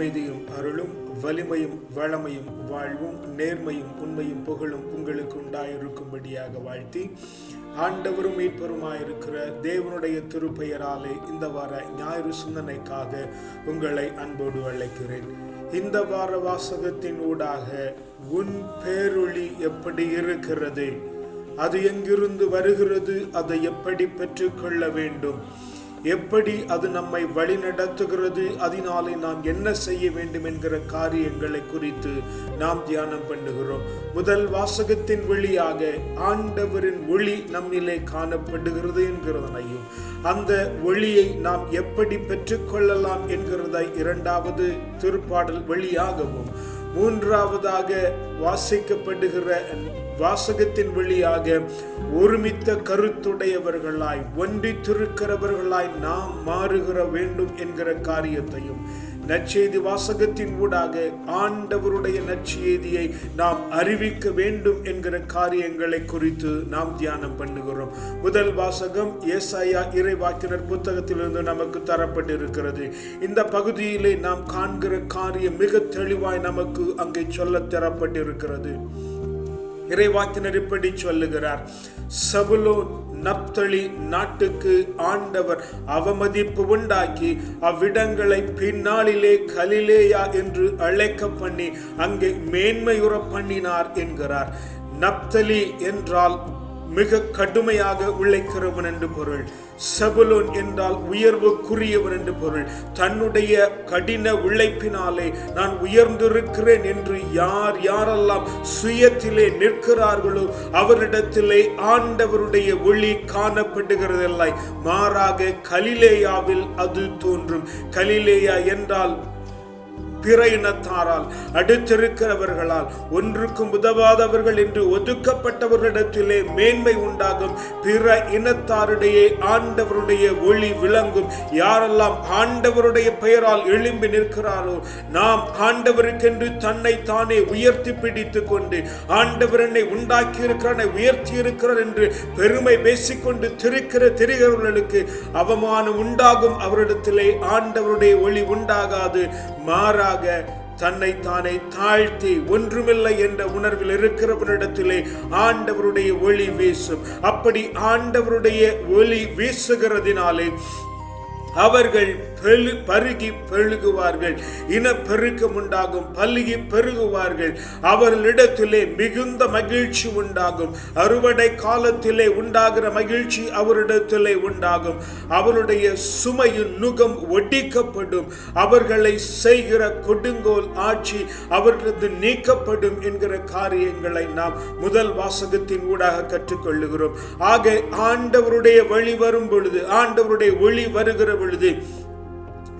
அமைதியும் அருளும் வலிமையும் வளமையும் வாழ்வும் நேர்மையும் உண்மையும் புகழும் உங்களுக்கு உண்டாயிருக்கும்படியாக வாழ்த்தி ஆண்டவரும் மீட்பருமாயிருக்கிற தேவனுடைய திருப்பெயராலே இந்த வார ஞாயிறு சிந்தனைக்காக உங்களை அன்போடு அழைக்கிறேன். இந்த வார வாசகத்தின் ஊடாக உன் பேரொளி எப்படி இருக்கிறது? அது எங்கிருந்து வருகிறது? அதை எப்படி பெற்றுக்கொள்ள வேண்டும்? எப்படி அது நம்மை வழி நடத்துகிறது அதனாலே நாம் என்ன செய்ய வேண்டும் என்கிற காரியங்களை குறித்து நாம் தியானம் பண்ணுகிறோம். முதல் வாசகத்தின் வழியாக ஆண்டவரின் ஒளி நம்மிலே காணப்படுகிறது என்கிறதனையும் அந்த ஒளியை நாம் எப்படி பெற்றுக்கொள்ளலாம் என்கிறதை இரண்டாவது திருப்பாடல் வழியாகவும் மூன்றாவதாக வாசிக்கப்படுகிற வாசகத்தின் வழியாக ஒருமித்த கருத்துடையவர்களாய் ஒன்றித்திருக்கிறவர்களாய் நாம் மாறுகிற வேண்டும் என்கிற காரியத்தையும் நற்செய்தி வாசகத்தின் ஊடாக ஆண்டவருடைய நற்செய்தியை நாம் அறிவிக்க வேண்டும் என்கிற காரியங்களை குறித்து நாம் தியானம் பண்ணுகிறோம். முதல் வாசகம் ஏசாயா இறைவாக்கினர் புத்தகத்திலிருந்து நமக்கு தரப்பட்டிருக்கிறது. இந்த பகுதியிலே நாம் காண்கிற காரியம் மிக தெளிவாய் நமக்கு அங்கே சொல்ல தரப்பட்டிருக்கிறது. இறைவாக்கினர் இப்படி சொல்லுகிறார். சபுலோன் நப்தளி நாட்டுக்கு ஆண்டவர் அவமதிப்பு உண்டாக்கி அவ்விடங்களை பின்னாளிலே கலிலேயா என்று அழைக்க பண்ணி அங்கே மேன்மையுற பண்ணினார் என்கிறார். நப்தலி என்றால் மிக கடுமையாக உழைக்கிறவன் என்று பொருள். செபுலோன் என்றால் உயர்வுக்குரியவன் என்று பொருள். தன்னுடைய கடின உழைப்பினாலே நான் உயர்ந்திருக்கிறேன் என்று யார் யாரெல்லாம் சுயத்திலே நிற்கிறார்களோ அவரிடத்திலே ஆண்டவருடைய ஒளி காணப்படுகிறதில்லை மாறாக கலிலேயாவில் அது தோன்றும். கலிலேயா என்றால் பிற இனத்தாரால் அடுத்திருக்கிறவர்களால் ஒன்றுக்கும் உதவாதவர்கள் என்று ஒதுக்கப்பட்டவர்களிடத்திலே மேன்மை உண்டாகும். பிற இனத்தாருடைய ஆண்டவருடைய ஒளி விளங்கும். யாரெல்லாம் ஆண்டவருடைய பெயரால் எழும்பி நிற்கிறாரோ நாம் ஆண்டவருக்கென்று தன்னை தானே உயர்த்தி பிடித்து கொண்டு ஆண்டவர் என்னை உண்டாக்கி இருக்கிறான் உயர்த்தி இருக்கிறார் என்று பெருமை பேசிக்கொண்டு திரிக்கிற திரிகிறவர்களுக்கு அவமானம் உண்டாகும். அவரிடத்திலே ஆண்டவருடைய ஒளி உண்டாகாது. மாறா மாறாக தன்னை தானே தாழ்த்தி ஒன்றுமில்லை என்ற உணர்வில் இருக்கிறவனிடத்திலே ஆண்டவருடைய ஒளி வீசும். அப்படி ஆண்டவருடைய ஒளி வீசுகிறதினாலே அவர்கள் பெழு பருகி பெருகுவார்கள் இன பெருக்கம் உண்டாகும் பல்கி பெருகுவார்கள். அவர்களிடத்திலே மிகுந்த மகிழ்ச்சி உண்டாகும். அறுவடை காலத்திலே உண்டாகிற மகிழ்ச்சி அவரிடத்திலே உண்டாகும். அவருடைய சுமையின் நுகம் ஒடிக்கப்படும் அவர்களை செய்கிற கொடுங்கோல் ஆட்சி அவர்களது நீக்கப்படும் என்கிற காரியங்களை நாம் முதல் வாசகத்தின் ஊடாக கற்றுக்கொள்ளுகிறோம். ஆக ஆண்டவருடைய வழி வரும் பொழுது ஆண்டவருடைய ஒளி வருகிற பொழுது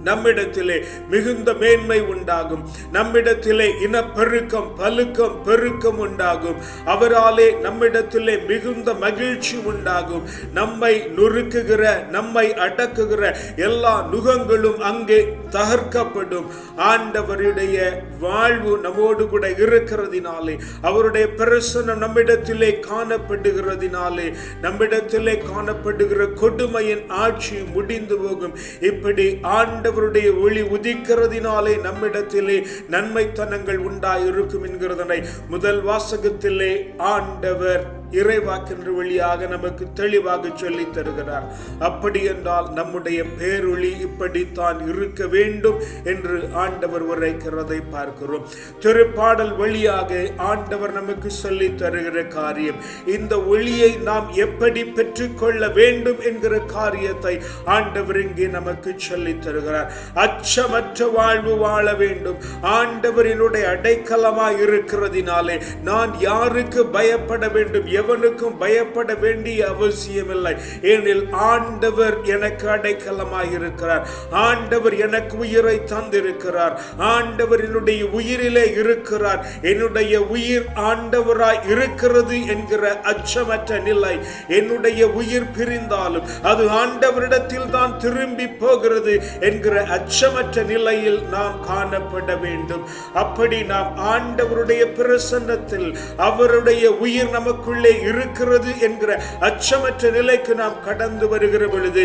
நம்மிடத்திலே மிகுந்த மேன்மை உண்டாகும். நம்மிடத்திலே இனப்பெருக்கம் பலுக்கம் பெருக்கம் உண்டாகும். அவராலே நம்மிடத்திலே மிகுந்த மகிழ்ச்சி உண்டாகும். நம்மை நொறுக்குகிற நம்மை அடக்குகிற எல்லா நுகங்களும் அங்கே தகர்க்கப்படும். ஆண்டவருடைய வாழ்வு நம்மோடு கூட இருக்கிறதினாலே அவருடைய பிரசனம் நம்மிடத்திலே காணப்படுகிறதினாலே நம்மிடத்திலே காணப்படுகிற கொடுமையின் ஆட்சி முடிந்து போகும். இப்படி ஆண்டவருடைய ஒளி உதிக்கிறதினாலே நம்மிடத்திலே நன்மைத்தனங்கள் உண்டாயிருக்கும் என்கிறதனை முதல் வாசகத்திலே ஆண்டவர் இறைவாக்கின்ற வழியாக நமக்கு தெளிவாக சொல்லி தருகிறார். அப்படி என்றால் நம்முடைய பேரொளி இப்படித்தான் இருக்க வேண்டும் என்று ஆண்டவர் உரைக்கிறதை பார்க்கிறோம். திருப்பாடல் வழியாக ஆண்டவர் நமக்கு சொல்லி தருகிற காரியம் இந்த ஒளியை நாம் எப்படி பெற்றுக்கொள்ள வேண்டும் என்கிற காரியத்தை ஆண்டவர் இங்கே நமக்கு சொல்லி தருகிறார். அச்சமற்ற வாழ்வு வாழ வேண்டும். ஆண்டவரினுடைய அடைக்கலமாய் இருக்கிறதினாலே நான் யாருக்கு பயப்பட வேண்டும்? எவனுக்கும் பயப்பட வேண்டிய அவசியமில்லை. ஏனில் ஆண்டவர் எனக்கு அடைக்கலமாக இருக்கிறார் ஆண்டவர் எனக்கு உயிரை தந்திருக்கிறார். ஆண்டவர் என்னுடைய உயிரிலே இருக்கிறார். என்னுடைய உயிர் ஆண்டவராய் இருக்கிறது என்கிற அச்சமற்ற நிலை என்னுடைய உயிர் பிரிந்தாலும் அது ஆண்டவரிடத்தில் தான் திரும்பி போகிறது என்கிற அச்சமற்ற நிலையில் நாம் காணப்பட வேண்டும். அப்படி நாம் ஆண்டவருடைய பிரசன்னத்தில் அவருடைய உயிர் நமக்குள்ளே இருக்கிறது என்கிற அச்சமற்ற நிலைக்கு நாம் கடந்து வருகிற பொழுது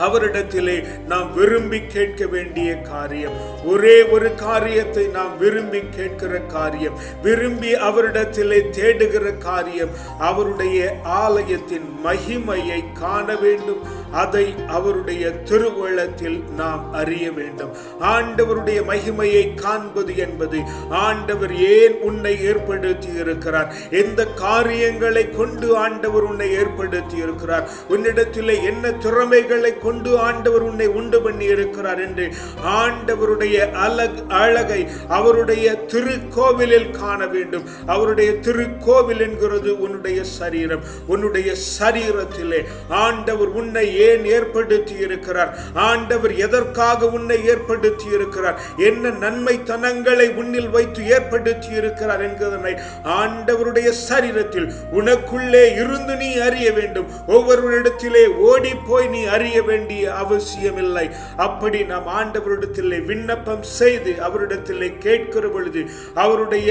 அவரிடத்திலே நாம் விரும்பி கேட்க வேண்டிய காரியம் ஒரே ஒரு காரியத்தை நாம் விரும்பி கேட்கிற காரியம் விரும்பி அவரிடத்திலே தேடுகிற காரியம் அவருடைய ஆலயத்தின் மகிமையை காண வேண்டும் அதை அவருடைய திருவுள்ளத்தில் நாம் அறிய வேண்டும். ஆண்டவருடைய மகிமையை காண்பது என்பது ஆண்டவர் ஏன் உன்னை ஏற்படுத்தி இருக்கிறார் எந்த காரியங்களை கொண்டு ஆண்டவர் உன்னை ஏற்படுத்தி இருக்கிறார் உன்னிடத்தில் என்ன திறமைகளை கொண்டு ஆண்டவர் உன்னை உண்டு பண்ணி இருக்கிறார் என்று ஆண்டவருடைய அழகு அழகை அவருடைய திருக்கோவிலில் காண வேண்டும். அவருடைய திருக்கோவில் என்கிறது உன்னுடைய சரீரம். உன்னுடைய சரீரத்திலே ஆண்டவர் உன்னை ஏன் ஏற்படுத்தி இருக்கிறார் ஆண்டவர் எதற்காக உன்னை ஏற்படுத்தி இருக்கிறார் என்ன நன்மை தனங்களை உன்னில் வைத்து ஏற்படுத்தி இருக்கிறார் என்கிறதனை ஆண்டவருடைய சரீரத்தில் உனக்குள்ளே இருந்து நீ அறிய வேண்டும். ஒவ்வொருவரிடத்திலே ஓடி போய் நீ அறிய வேண்டிய அவசியமில்லை. அப்படி நாம் ஆண்டவரிடத்திலே விண்ணப்பம் செய்து அவரிடத்திலே கேட்கிற பொழுது அவருடைய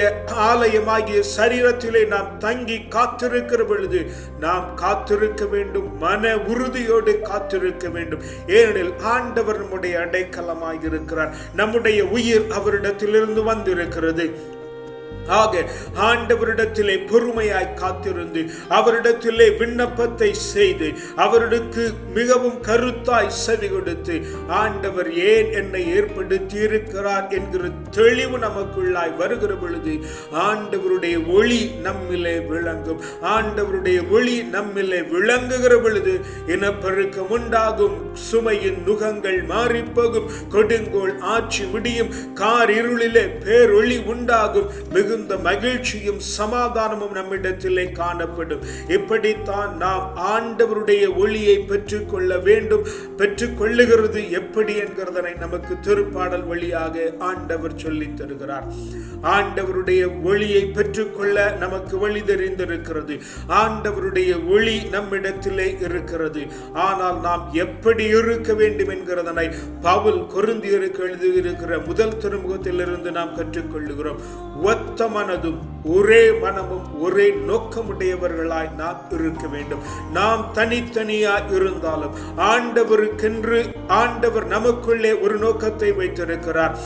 ஆலயமாகிய சரீரத்திலே நாம் தங்கி காத்திருக்கிற பொழுது நாம் காத்திருக்க வேண்டும். மன உறுதியோடு காத்திருக்க வேண்டும். ஏனெனில் ஆண்டவர் நம்முடைய அடைக்கலமாக இருக்கிறார் நம்முடைய உயிர் அவரிடத்திலிருந்து வந்திருக்கிறது. ஆக ஆண்டவரிடத்திலே பொறுமையாய் காத்திருந்து அவரிடத்திலே விண்ணப்பத்தை செய்து அவருக்கு மிகவும் கருத்தாய் செவி கொடுத்து ஆண்டவர் ஏன் என்னை ஏற்படுத்தி இருக்கிறார் என்கிற தெளிவு நமக்குள்ளாய் வருகிற பொழுது ஆண்டவருடைய ஒளி நம்மிலே விளங்கும். ஆண்டவருடைய ஒளி நம்மிலே விளங்குகிற பொழுது இனப்பெருக்கம் உண்டாகும். சுமையின் நுகங்கள் மாறிப்போகும் கொடுங்கோல் ஆட்சி முடியும். கார் இருளிலே பேரொளி உண்டாகும். மிகுந்த மகிழ்ச்சியும் சமாதானமும் நம்மிடத்திலே காணப்படும். இப்படித்தான் நாம் ஆண்டவருடைய ஒளியை பெற்றுக்கொள்ள வேண்டும். பெற்றுக்கொள்ளுகிறது எப்படி என்கிறதனை நமக்கு திருப்பாடல் வழியாக ஆண்டவர் சொல்லி தருகிறார். ஆண்டவருடைய ஒளியை பெற்றுக்கொள்ள நமக்கு வழி தெரிந்திருக்கிறது. ஆண்டவருடைய ஒளி நம்மிடத்திலே இருக்கிறது. ஆனால் நாம் எப்படி இருக்க வேண்டும் என்கிறதனை பவுல் கொருந்தியருக்கு எழுதியிருக்கிற முதல் திருமுகத்திலிருந்து நாம் கற்றுக்கொள்ளுகிறோம். ஒத்த மனதும் ஒரே மனமும் ஒரே நோக்கமுடையவர்களாய் நாம் இருக்க வேண்டும். நாம் தனித்தனியாய் இருந்தாலும் ஆண்டவருக்கென்று ஆண்டவர் நமக்குள்ளே ஒரு நோக்கத்தை வைத்திருக்கிறார்.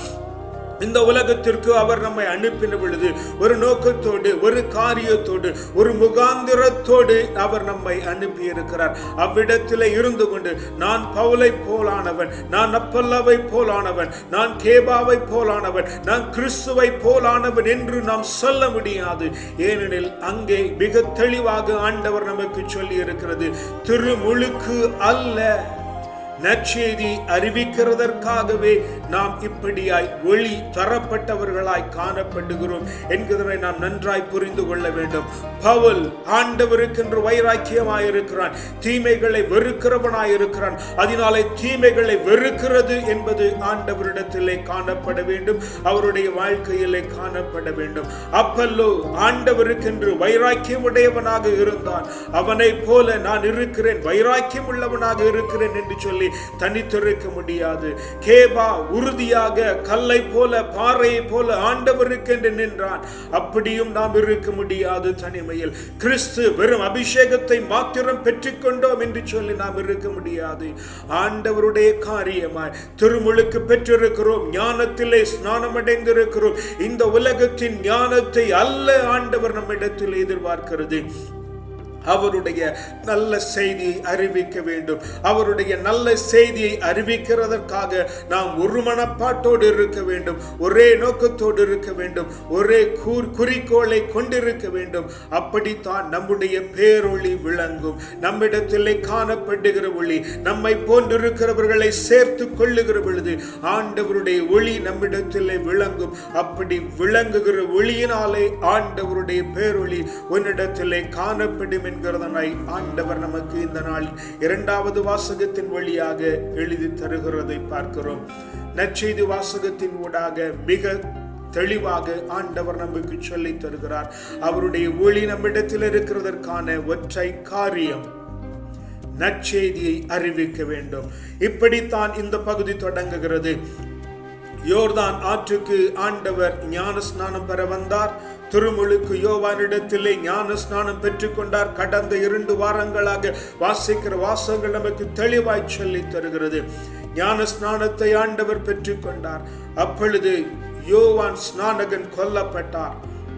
இந்த உலகத்திற்கு அவர் நம்மை அனுப்பின பொழுது ஒரு நோக்கத்தோடு ஒரு காரியத்தோடு ஒரு முகாந்திரத்தோடு அவர் நம்மை அனுப்பி இருக்கிறார் அவ்விடத்தில் இருந்து கொண்டு நான் பவுலை போலானவன் நான் அப்பல்லாவை போலானவன் நான் கேபாவை போலானவன் நான் கிறிஸ்துவை போலானவன் என்று நாம் சொல்ல முடியாது. ஏனெனில் அங்கே மிக தெளிவாக ஆண்டவர் நமக்கு சொல்லி இருக்கிறது திருமுழுக்கு அல்ல. நற்செய்தி அறிவிக்கிறதற்காகவே நாம் இப்படியாய் ஒளி தரப்பட்டவர்களாய் காணப்படுகிறோம் என்கிறதை நாம் நன்றாய் புரிந்து கொள்ள வேண்டும். பவுல் ஆண்டவருக்கென்று வைராக்கியமாய் இருக்கிறான் தீமைகளை வெறுக்கிறவனாய் இருக்கிறான் அதனாலே தீமைகளை வெறுக்கிறது என்பது ஆண்டவரிடத்திலே காணப்பட வேண்டும். அவருடைய வாழ்க்கையிலே காணப்பட வேண்டும். அப்பல்லோ ஆண்டவருக்கென்று வைராக்கியம் உடையவனாக இருந்தான். அவனை போல நான் இருக்கிறேன். வைராக்கியம் உள்ளவனாக இருக்கிறேன் என்று சொல்லி தனித்திருக்க முடியாது. கேபா உறுதியாக கல்லை போல பாறையை போல ஆண்டவருக்கு என்று நின்றான். அப்படியும் நாம் இருக்க முடியாது தனிமையில். கிறிஸ்து வெறும் அபிஷேகத்தை மாத்திரம் பெற்றுக்கொண்டோம் என்று சொல்லி நாம் இருக்க முடியாது. ஆண்டவருடைய காரியமாய் திருமுழுக்கு பெற்றிருக்கிறோம் ஞானத்திலே ஸ்நானம் அடைந்திருக்கிறோம் இந்த உலகத்தின் ஞானத்தை அல்ல ஆண்டவர் நம்மிடத்தில் எதிர்பார்க்கிறது. அவருடைய நல்ல செய்தியை அறிவிக்க வேண்டும். அவருடைய நல்ல செய்தியை அறிவிக்கிறதற்காக நாம் ஒரு மனப்பாட்டோடு இருக்க வேண்டும். ஒரே நோக்கத்தோடு இருக்க வேண்டும். ஒரே கூர் குறிக்கோளை கொண்டிருக்க வேண்டும். அப்படித்தான் நம்முடைய பேரொளி விளங்கும். நம்மிடத்திலே காணப்படுகிற ஒளி நம்மை போன்றிருக்கிறவர்களை சேர்த்து கொள்ளுகிற பொழுது ஆண்டவருடைய ஒளி நம்மிடத்திலே விளங்கும். அப்படி விளங்குகிற ஒளியினாலே ஆண்டவருடைய பேரொளி உன்னிடத்திலே காணப்படும் என்கிறதனை ஆண்டவர் நமக்கு இந்த நாள் இரண்டாவது வாசகத்தின் வழியாக எழுதி தருகிறதை பார்க்கிறோம். நற்செய்தி வாசகத்தின் ஊடாக மிக தெளிவாக ஆண்டவர் நமக்கு சொல்லித் தருகிறார். அவருடைய ஒளி நம்மிடத்தில் இருக்கிறதற்கான ஒற்றை காரியம் நற்செய்தியை அறிவிக்க வேண்டும். இப்படித்தான் இந்த பகுதி தொடங்குகிறது. யோர்தான் ஆற்றுக்கு ஆண்டவர் ஞான ஸ்நானம் பெற வந்தார். திருமுழுக்கு யோவானிடத்திலே ஞான ஸ்நானம் பெற்றுக்கொண்டார். கடந்த இரண்டு வாரங்களாக வாசிக்கிற வாசங்கள் நமக்கு தெளிவாய் சொல்லி தருகிறது. ஞான ஸ்நானத்தை ஆண்டவர் பெற்றுக்கொண்டார். அப்பொழுது யோவான் ஸ்நானகன் கொல்லப்பட்டார்.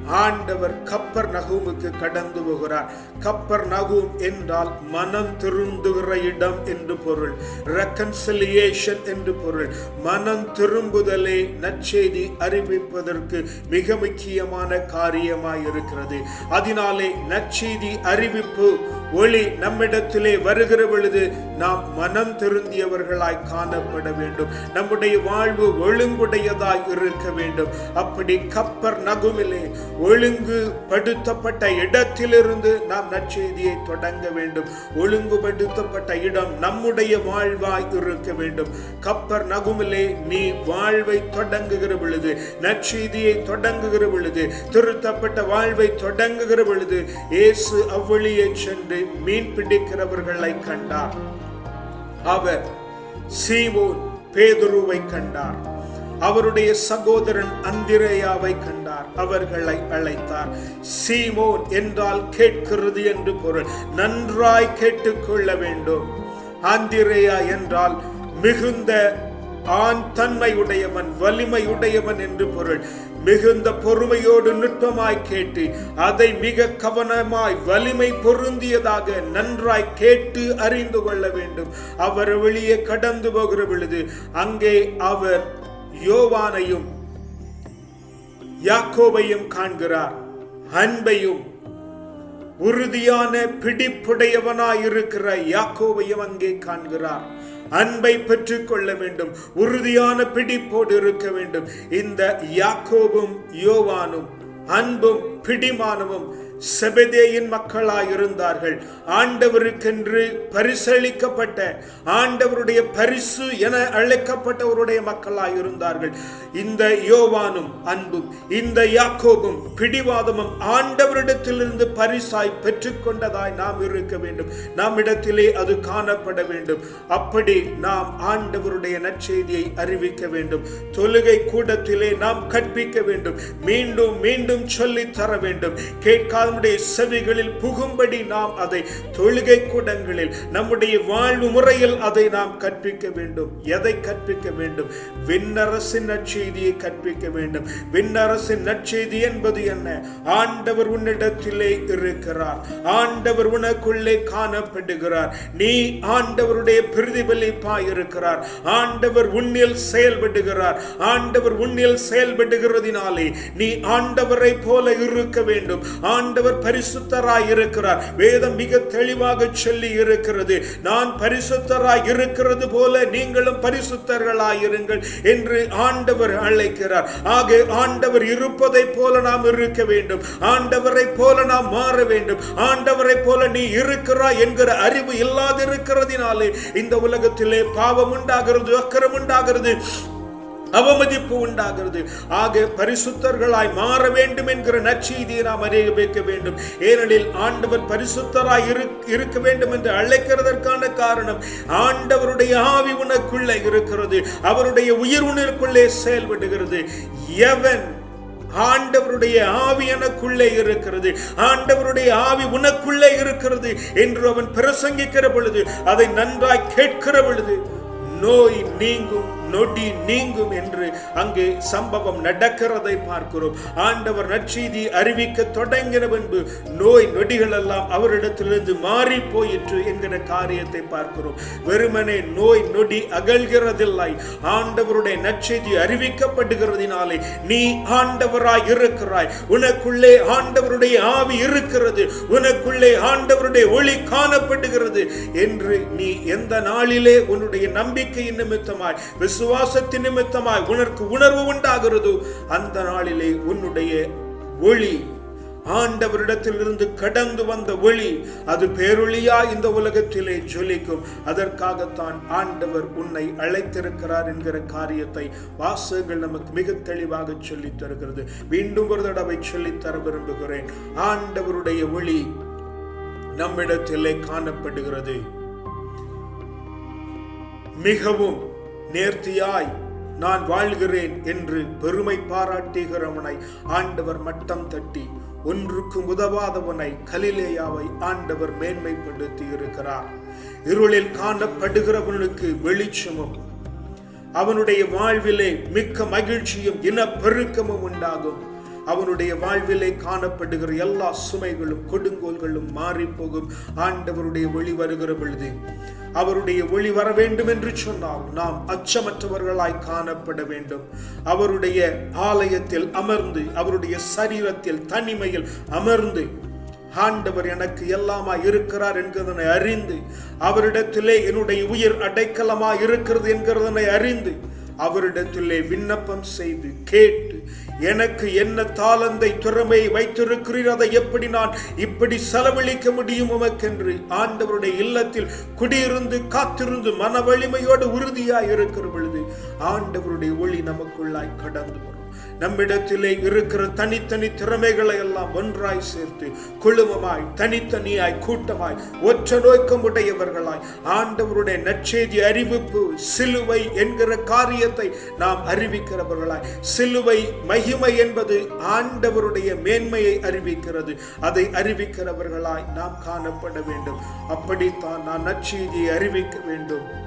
ஆண்டவர் கப்பர் நகூமுக்கு கடந்து போகிறார். கப்பர் நகூம் என்றால் மனம் திருந்துகிற இடம் என்று பொருள். ரெக்கன்சிலியேஷன் என்று பொருள். மனம் திரும்புதலே நற்செய்தி அறிவிப்பதற்கு மிக முக்கியமான காரியமாய் இருக்கிறது அதனாலே நற்செய்தி அறிவிப்பு ஒளி நம்மிடத்திலே வருகிற பொழுது நாம் மனம் திருந்தியவர்களாய் காணப்பட வேண்டும். நம்முடைய வாழ்வு ஒழுங்குடையதாய் இருக்க வேண்டும். அப்படி கப்பர் நகுமிலே ஒழுங்குபடுத்தப்பட்ட இடத்திலிருந்து நாம் நற்செய்தியை தொடங்க வேண்டும். ஒழுங்குபடுத்தப்பட்ட இடம் நம்முடைய வாழ்வாய் இருக்க வேண்டும். கப்பர் நகுமிலே நீ வாழ்வை தொடங்குகிற பொழுது நற்செய்தியை தொடங்குகிற பொழுது திருத்தப்பட்ட வாழ்வை தொடங்குகிற பொழுது இயேசு அவ்வழியை சென்று மீன் பிடிக்கிறவர்களை கண்டார். அவர் சீமோன் பேதுருவை கண்டார். அவருடைய சகோதரன் அந்திரேயாவை கண்டார். அவர்களை அழைத்தார். சீமோன் என்றால் கேட்கிறது என்று பொருள். நன்றாய் கேட்டுக்கொள்ள வேண்டும். அந்திரேயா என்றால் மிகுந்த ஆண் தன்மையுடையவன் உடையவன் வலிமை உடையவன் என்று பொருள். மிகுந்த பொறுமையோடு நுட்பமாய் கேட்டு அதை மிக கவனமாய் வலிமை பொருந்தியதாக நன்றாய் கேட்டு அறிந்து கொள்ள வேண்டும். அவர் வெளியே கடந்து போகிற பொழுது அங்கே அவர் யோவானையும் யாக்கோபையும் காண்கிறார். அன்பையும் உறுதியான பிடிப்புடையவனாய் இருக்கிற யாக்கோவையும் அங்கே காண்கிறார். அன்பை பெற்றுக் கொள்ள வேண்டும் உறுதியான பிடிப்போடு இருக்க வேண்டும். இந்த யாக்கோபும் யோவானும் அன்பும் பிடிமானமும் செபதேயின் மக்களாய் இருந்தார்கள் ஆண்டவருக்கென்று பரிசளிக்கப்பட்ட ஆண்டவருடைய பரிசு என அழைக்கப்பட்டவருடைய மக்களாய் இருந்தார்கள் இந்த யோவானும் அன்பும் இந்த யாக்கோபும் பிடிவாதமும் ஆண்டவரிடத்திலிருந்து பரிசாய் பெற்றுக்கொண்டதாய் நாம் இருக்க வேண்டும். நம்மிடத்திலே அது காணப்பட வேண்டும். அப்படி நாம் ஆண்டவருடைய நற்செய்தியை அறிவிக்க வேண்டும். தொழுகை கூடத்திலே நாம் கற்பிக்க வேண்டும். மீண்டும் மீண்டும் சொல்லித் தர வேண்டும். கேட்காத நம்முடைய செவிகளில் புகும்படி நாம் அதை தொழுகை கூடங்களில் நம்முடைய வாழ்வு முறையில் அதை நாம் கற்பிக்க வேண்டும். எதை கற்பிக்க வேண்டும்? விண்ணரசின் நற்செய்தியை கற்பிக்க வேண்டும். விண்ணரசின் நற்செய்தி என்பது என்ன? ஆண்டவர் உன்னிடத்திலே இருக்கிறார். ஆண்டவர் உனக்குள்ளே காணப்படுகிறார். நீ ஆண்டவருடைய பிரதிபலிப்பாய் இருக்கிறார். ஆண்டவர் உன்னில் செயல்படுகிறார். ஆண்டவர் உன்னில் செயல்படுகிறதினாலே நீ ஆண்டவரை போல இருக்க வேண்டும். ஆண்ட ஆண்டவர் பரிசுத்தராய் இருக்கிறார் வேதம் மிக தெளிவாக சொல்லி இருக்கிறது. நான் பரிசுத்தராய் இருக்கிறது போல நீங்களும் பரிசுத்தர்களாய் இருங்கள் என்று ஆண்டவர் அழைக்கிறார். ஆக ஆண்டவர் இருப்பதை போல நாம் இருக்க வேண்டும். ஆண்டவரை போல நாம் மாற வேண்டும். ஆண்டவரை போல நீ இருக்கிறாய் என்கிற அறிவு இல்லாதிருக்கிறதினாலே இந்த உலகத்திலே பாவம் உண்டாகிறது அக்கரம் உண்டாகிறது. அவமதிப்பு உண்டாகிறது. ஆக பரிசுத்தர்களாய் மாற வேண்டும் என்கிற நற்செய்தியை நாம் அறிவிக்க வேண்டும். ஏனெனில் ஆண்டவர் பரிசுத்தராய் இருக்க வேண்டும் என்று அழைக்கிறதற்கான காரணம் ஆண்டவருடைய ஆவி உனக்குள்ளே இருக்கிறது. அவருடைய உயிர் உணர்க்குள்ளே செயல்படுகிறது. எவன் ஆண்டவருடைய ஆவி எனக்குள்ளே இருக்கிறது? ஆண்டவருடைய ஆவி உனக்குள்ளே இருக்கிறது என்று அவன் பிரசங்கிக்கிற பொழுது அதை நன்றாய் கேட்கிற பொழுது நோய் நீங்கும். நொடி நீங்கும் என்று அங்கே சம்பவம் நடக்கிறதை பார்க்கிறோம். ஆண்டவர் நற்செய்தி அறிவிக்க தொடங்கின பின்பு நோய் நொடிகள் எல்லாம் அவரிடத்திலிருந்து மாறி போயிற்று என்கிற காரியத்தை பார்க்கிறோம். வெறுமனே நோய் நொடி அகழ்கிறதில்லை ஆண்டவருடைய நற்செய்தி அறிவிக்கப்படுகிறதினாலே நீ ஆண்டவராய் இருக்கிறாய். உனக்குள்ளே ஆண்டவருடைய ஆவி இருக்கிறது. உனக்குள்ளே ஆண்டவருடைய ஒளி காணப்படுகிறது. என்று நீ எந்த நாளிலே உன்னுடைய நம்பிக்கையின் நிமித்தமாய் விசுவாசத்தின் நிமித்தமாய் உனக்கு உணர்வு உண்டாகிறது. அந்த நாளிலே உன்னுடைய ஒளி ஆண்டவரிடத்திலிருந்து கடந்து வந்த ஒளி அது பேரொளியா இந்த உலகத்திலே ஜொலிக்கும். அதற்காகத்தான் ஆண்டவர் உன்னை அழைத்திருக்கிறார் என்கிற காரியத்தை வாசகங்கள் நமக்கு மிக தெளிவாக சொல்லித் தருகிறது. மீண்டும் ஒரு தடவை சொல்லித் தர விரும்புகிறேன். ஆண்டவருடைய ஒளி நம்மிடத்திலே காணப்படுகிறது. மிகவும் நேர்த்தியாய் நான் வாழ்கிறேன் என்று பெருமை பாராட்டுகிறவனை ஆண்டவர் மட்டம் தட்டி ஒன்றுக்கும் உதவாதவனை கலிலேயாவை ஆண்டவர் மேன்மைப்படுத்தி இருக்கிறார். இருளில் காணப்படுகிறவனுக்கு வெளிச்சமும் அவனுடைய வாழ்விலே மிக்க மகிழ்ச்சியும் இனப்பெருக்கமும் உண்டாகும். அவனுடைய வாழ்விலே காணப்படுகிற எல்லா சுமைகளும் கொடுங்கோல்களும் மாறி போகும் ஆண்டவருடைய ஒளி வருகிற பொழுது அவருடைய ஒளி வர வேண்டும் என்று சொன்னால் நாம் அச்சமற்றவர்களாய் காணப்பட வேண்டும். அவருடைய ஆலயத்தில் அமர்ந்து அவருடைய சரீரத்தில் தனிமையில் அமர்ந்து ஆண்டவர் எனக்கு எல்லாமா இருக்கிறார் என்கிறதனை அறிந்து அவரிடத்திலே என்னுடைய உயிர் அடைக்கலமா இருக்கிறது என்கிறதனை அறிந்து அவரிடத்திலே விண்ணப்பம் செய்து கேட்டு எனக்கு என்ன தாளந்தை திறமை வைத்திருக்கிறீர்? அதை எப்படி நான் இப்படி செலவழிக்க முடியும் உமக்கென்று? ஆண்டவருடைய இல்லத்தில் குடியிருந்து காத்திருந்து மன வலிமையோடு உறுதியாய் இருக்கிற பொழுது ஆண்டவருடைய ஒளி நமக்குள்ளாய் கடந்து வரும். நம்மிடத்திலே இருக்கிற தனித்தனி திறமைகளை எல்லாம் ஒன்றாய் சேர்த்து குழுமமாய் தனித்தனியாய் கூட்டமாய் ஒற்ற நோக்கம் உடையவர்களாய் ஆண்டவருடைய நற்செய்தி அறிவிப்பு சிலுவை என்கிற காரியத்தை நாம் அறிவிக்கிறவர்களாய். சிலுவை மகிமை என்பது ஆண்டவருடைய மேன்மையை அறிவிக்கிறது. அதை அறிவிக்கிறவர்களாய் நாம் காணப்பட வேண்டும். அப்படித்தான் நான் நற்செய்தியை அறிவிக்க வேண்டும்.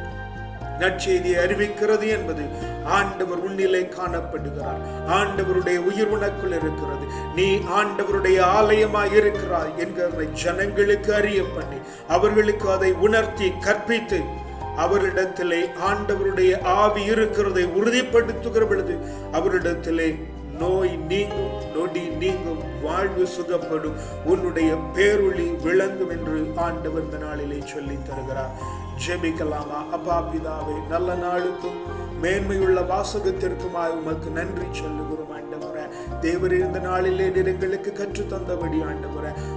நற்செய்தியை அறிவிக்கிறது என்பது ஆண்டவர் உன்னிலை காணப்படுகிறார். ஆண்டவருடைய உயிர் உனக்குள் இருக்கிறது. நீ ஆண்டவருடைய ஆலயமாய் இருக்கிறாய் என்கிறதை ஜனங்களுக்கு அறிய பண்ணி அவர்களுக்கு அதை உணர்த்தி கற்பித்து அவரிடத்திலே ஆண்டவருடைய ஆவி இருக்கிறதை உறுதிப்படுத்துகிற பொழுது அவரிடத்திலே நோய் நீங்கும் நொடி நீங்கும் வாழ்வு சுகப்படும். உன்னுடைய பேரொளி விளங்கும் என்று ஆண்டவர் இந்த நாளிலே சொல்லித் தருகிறார். ஜெபிக்கலாமா? அப்பா பிதாவே நல்ல நாளுக்கும் மேன்மையுள்ள வாசகத்திற்குமாய் உமக்கு நன்றி சொல்லுகிறோம் ஆண்டவரை. தேவர் இருந்த நாளிலே நிறங்களுக்கு எங்களுக்கு கற்று தந்தபடி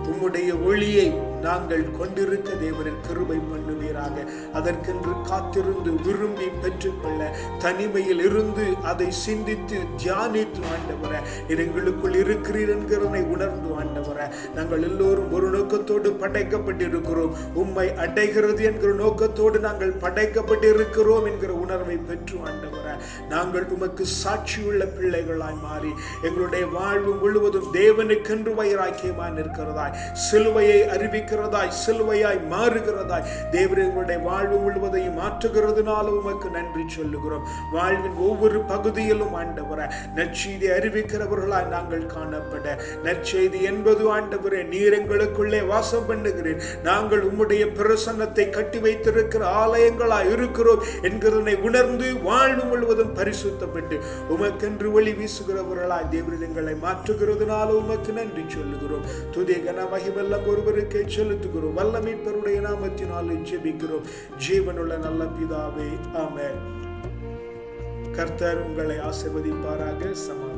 உம்முடைய ஒளியை நாங்கள் கொண்டிருக்க தேவரின் கிருபை பண்ணுவீராக. அதற்கென்று காத்திருந்து விரும்பி பெற்றுக்கொள்ள தனிமையில் இருந்து அதை சிந்தித்து தியானித்து ஆண்டவர எங்களுக்குள் இருக்கிறீர் என்கிறனை உணர்ந்து ஆண்டவர. நாங்கள் எல்லோரும் ஒரு நோக்கத்தோடு படைக்கப்பட்டிருக்கிறோம். உம்மை அடைகிறது என்கிற நோக்கத்தோடு நாங்கள் படைக்கப்பட்டிருக்கிறோம் என்கிற உணர்வை பெற்று ஆண்டவர. நாங்கள் உமக்கு சாட்சியுள்ள பிள்ளைகளாய் மாறி எங்களுடைய வாழ்வு முழுவதும் தேவனுக்கென்று வைராக்கியமாய் நிற்கிறதாய். சிலுவையை அறிவிக்க அறிவிக்கிறதாய் சிலுவையாய் மாறுகிறதாய். தேவர் எங்களுடைய வாழ்வு முழுவதையும் மாற்றுகிறதுனால உமக்கு நன்றி சொல்லுகிறோம். வாழ்வின் ஒவ்வொரு பகுதியிலும் ஆண்டவரை நற்செய்தி அறிவிக்கிறவர்களாய் நாங்கள் காணப்பட. நற்செய்தி என்பது ஆண்டவரே நீர் எங்களுக்குள்ளே வாசம் பண்ணுகிறேன் நாங்கள் உம்முடைய பிரசன்னத்தை கட்டி வைத்திருக்கிற ஆலயங்களாய் இருக்கிறோம் என்கிறதனை உணர்ந்து வாழ்வு முழுவதும் பரிசுத்தப்பட்டு உமக்கென்று ஒளி வீசுகிறவர்களாய் தேவரிதங்களை மாற்றுகிறதுனால உமக்கு நன்றி சொல்லுகிறோம். துதிய கன மகிமெல்லாம் ஒருவருக்கே செலுத்துகிறோம். வல்ல மீட்பருடைய ஜெபிக்கிறோம். ஜீவனுள்ள நல்ல பிதாவே ஆமே கர்த்தர் உங்களை ஆசிர்வதிப்பாராக. சமா